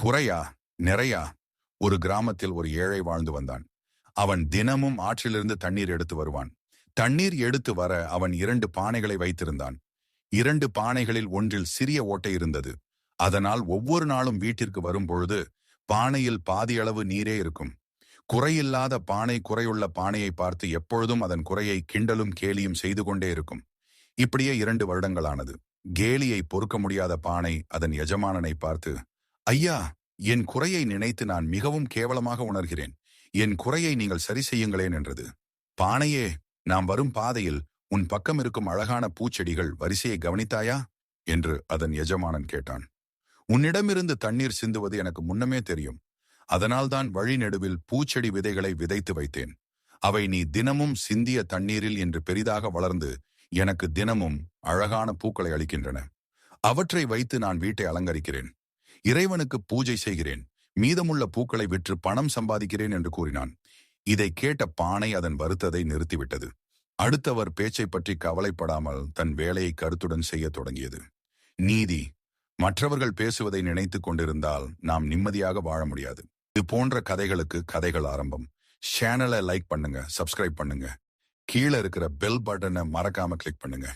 குறையா நிறையா ஒரு கிராமத்தில் ஒரு ஏழை வாழ்ந்து வந்தான். அவன் தினமும் ஆற்றிலிருந்து தண்ணீர் எடுத்து வருவான். தண்ணீர் எடுத்து வர அவன் இரண்டு பானைகளை வைத்திருந்தான். இரண்டு பானைகளில் ஒன்றில் சிறிய ஓட்டை இருந்தது. அதனால் ஒவ்வொரு நாளும் வீட்டிற்கு வரும்பொழுது பானையில் பாதியளவு நீரே இருக்கும். குறையில்லாத பானை குறையுள்ள பானையை பார்த்து எப்பொழுதும் அதன் குறையை கிண்டலும் கேலியும் செய்து கொண்டே இருக்கும். இப்படியே இரண்டு வருடங்களானது. கேலியை பொறுக்க முடியாத பானை அதன் எஜமானனை பார்த்து ஐயா என் குறையை நினைத்து நான் மிகவும் கேவலமாக உணர்கிறேன். என் குறையை நீங்கள் சரி செய்யுங்களேன் என்றது. பானையே நாம் வரும் பாதையில் உன் பக்கம் இருக்கும் அழகான பூச்செடிகள் வரிசையை கவனித்தாயா? என்று அதன் எஜமானன் கேட்டான். உன்னிடமிருந்து தண்ணீர் சிந்துவது எனக்கு முன்னமே தெரியும். அதனால்தான் வழி நெடுவில் பூச்செடி விதைகளை விதைத்து வைத்தேன். அவை நீ தினமும் சிந்திய தண்ணீரில் என்று பெரிதாக வளர்ந்து எனக்கு தினமும் அழகான பூக்களை அளிக்கின்றன. அவற்றை வைத்து நான் வீட்டை அலங்கரிக்கிறேன். இறைவனுக்கு பூஜை செய்கிறேன். மீதமுள்ள பூக்களை விற்று பணம் சம்பாதிக்கிறேன் என்று கூறினான். இதை கேட்ட பானை அதன் வருத்ததை நிறுத்திவிட்டது. அடுத்தவர் பேச்சை பற்றி கவலைப்படாமல் தன் வேலையை கருத்துடன் செய்யத் தொடங்கியது. நீதி மற்றவர்கள் பேசுவதை நினைத்து கொண்டிருந்தால் நாம் நிம்மதியாக வாழ முடியாது. இது போன்ற கதைகளுக்கு கதைகள் ஆரம்பம். சேனலை லைக் பண்ணுங்க சப்ஸ்கிரைப் பண்ணுங்க. கீழே இருக்கிற பெல் பட்டனை மறக்காம கிளிக் பண்ணுங்க.